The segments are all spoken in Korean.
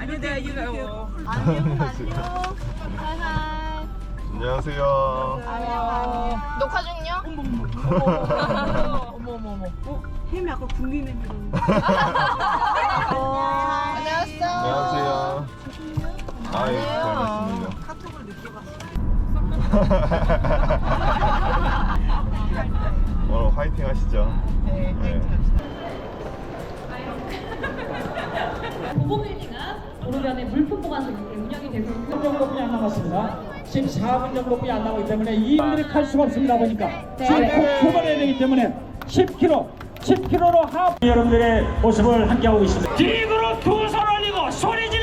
아니 내가 이거요. 안녕하세요. 녹화 중요? 어머 어머 어머. 어? 햄이 아까 국민 햄이로. 안녕하세요. 안녕하세요. 아유, 잘 말씀이요. 카톡을 늦게 봤어. 오늘 화이팅 하시죠. 네. 네. 보보빌 오르변의 물품 보관소에 운영이 되고 있고요. 10분 정도뿐이 안 남았습니다. 14분 정도뿐이 안 남았기 때문에 이 분들이 탈 수가 없습니다 보니까 지금 곧 출발해야 되기 때문에 10km 10km로 하 여러분들의 모습을 함께하고 있습니다. 뒷으로 두손 올리고 소리 질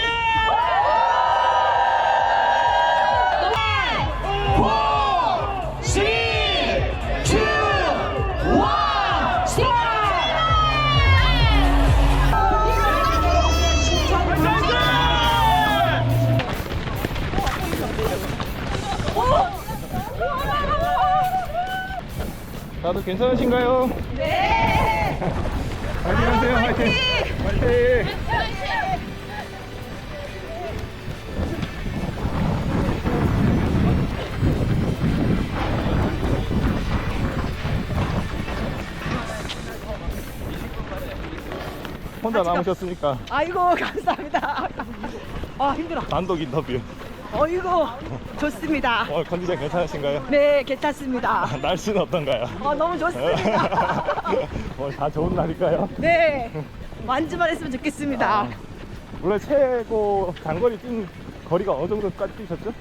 괜찮으신가요? 네. 화이팅 하세요. 화이팅. 화이팅. 혼자 남으셨으니까 아이고 감사합니다. 아 힘들어. 단독 인터뷰. 어이구 좋습니다. 오늘 컨디션 괜찮으신가요? 네 괜찮습니다. 아, 날씨는 어떤가요? 어 너무 좋습니다. 오늘 다 좋은 날일까요? 네 완주만 했으면 좋겠습니다. 원래 최고 장거리 뛴 거리가 어느 정도까지 뛰셨죠?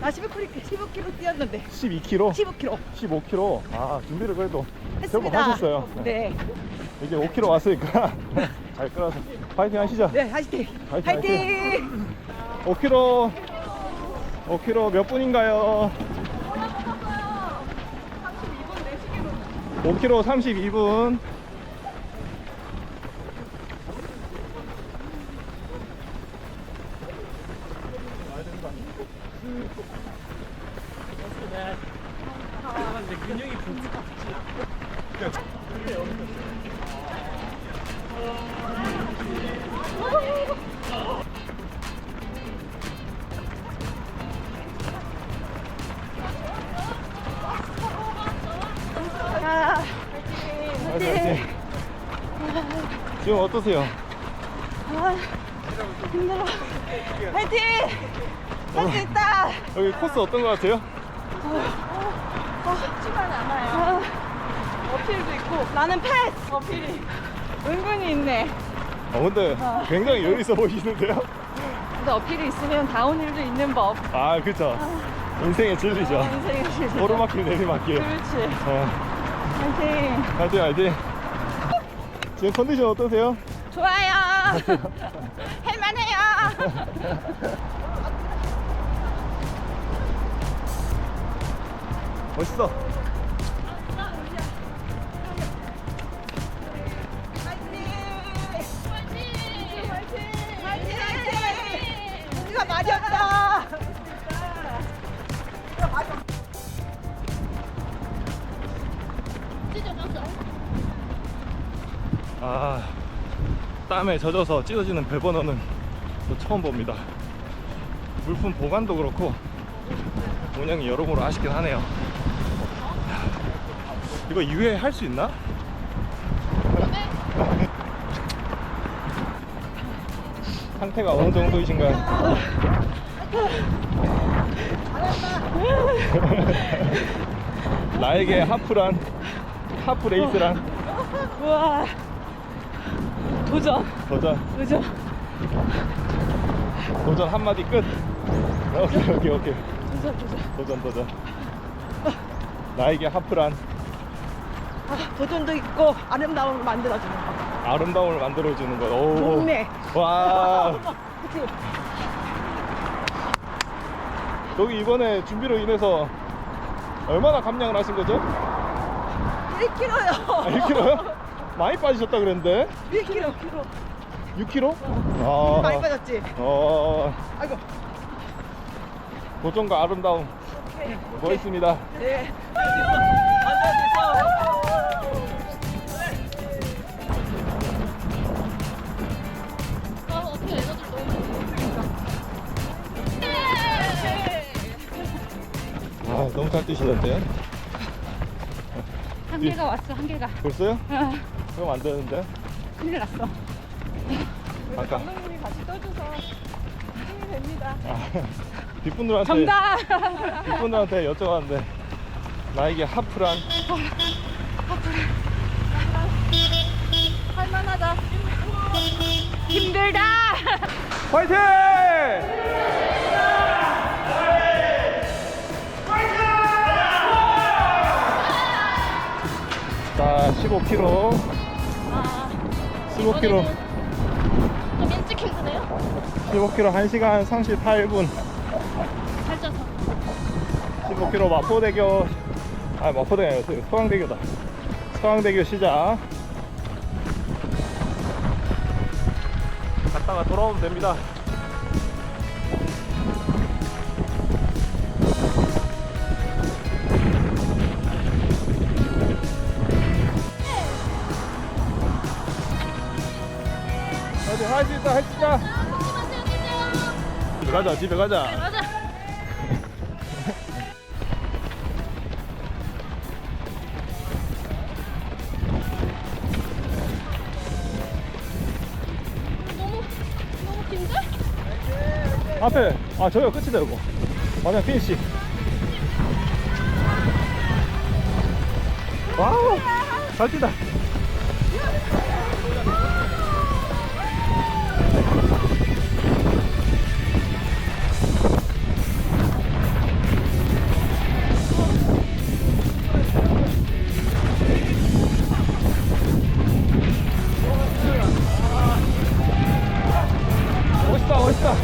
나 15km 15km 뛰었는데 12km? 15km 15km? 아 준비를 그래도 했습니다. 하셨어요 네. 이제 5km 왔으니까 잘 끌어서 파이팅 하시죠 네 화이팅. 화이팅, 화이팅. 5km 5km 몇 분인가요? 5km 32분 아, 지금 어떠세요? 아, 힘들어. 화이팅. 할 수 있다. 여기 코스 어떤 것 같아요? 쉽지만 않아요. 어필도 있고 나는 패스. 어필이 은근히 있네. 어, 근데 굉장히 여유 있어 보이시는데요? 근데 어필이 있으면 다운힐도 있는 법. 아 그쵸 인생의 진리죠 인생의 실수. 오르막길 내리막길 그렇지. 어, 화이팅. 화이팅 화이팅 지금 컨디션 어떠세요? 좋아요. 할만해요. 멋있어 아 땀에 젖어서 찢어지는 배번호는 또 처음 봅니다 물품 보관도 그렇고 운영이 여러모로 아쉽긴 하네요 이거 2회 할수 있나? 상태가 어느 정도이신가요? 나에게 하프란 하프 레이스란 우와. 도전. 도전 도전. 도전 한마디 끝 오케이 오케이 오케이 도전. 도전. 도전 도전 나에게 하프란 아, 도전도 있고 아름다움을 만들어주는 거. 아름다움을 만들어주는 것 오. 좋네. 와 그치? 여기 이번에 준비로 인해서 얼마나 감량을 하신 거죠? 1kg요. 아, 1kg요? 많이 빠지셨다 그랬는데 1kg, 1kg. 6kg? 아, 많이 빠졌지? 어, 아이고. 도전과 아름다움 오케이. 멋있습니다. 네. 아, 어떻게 애들 너무 아, 너무 잘 뛰시던데. 한 개가 왔어, 한 개가. 벌써요? 어. 그럼 안 되는데. 큰일 났어. 아까 감독님이 같이 떠줘서 힘이 됩니다. 아, 뒷분들한테 정답! 뒷분들한테 여쭤봤는데 나에게 하프란 할만하다. 힘들다! 화이팅! 자, 15km, 아, 15km, 좀 일찍 힘드네요. 15km 1시간 38분, 살쪄서. 15km 마포대교, 아 마포대교 아니고 서강대교다. 서강대교 시작. 갔다가 돌아오면 됩니다. 어디 할수 있다 할 수 있다 집에 가자 집에 가자 맞아. 너무 너무 긴데? 앞에 아 저기가 끝이다 이거 마지막 피니시 와우 잘 뛰다 멋있다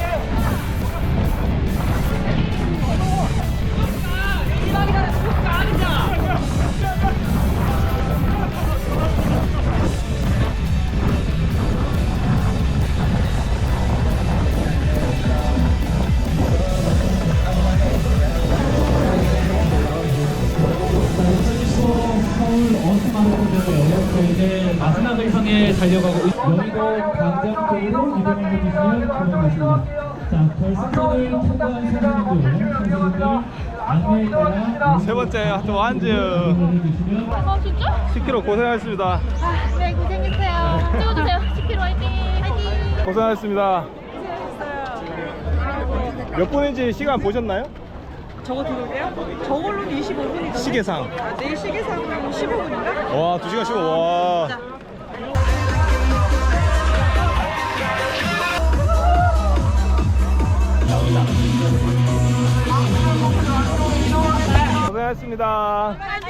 이제 마지막을 향해 달려가고 있- 여의도 광장 쪽으로 이동을 해주시면 고맙겠습니다. 자, 통과한 선수들, 세 번째 또 한즈 아 진짜? 10km 고생하셨습니다 아, 네 고생했어요. 찍어주세요. 10km 화이팅. 화이팅. 고생하셨습니다 몇 분인지 시간 보셨나요? 저거 들어오게요? 저걸로는 25분이던데. 시계상 아, 내일 시계상으로 15분인가? 와 2시간 15. 와 고생하셨습니다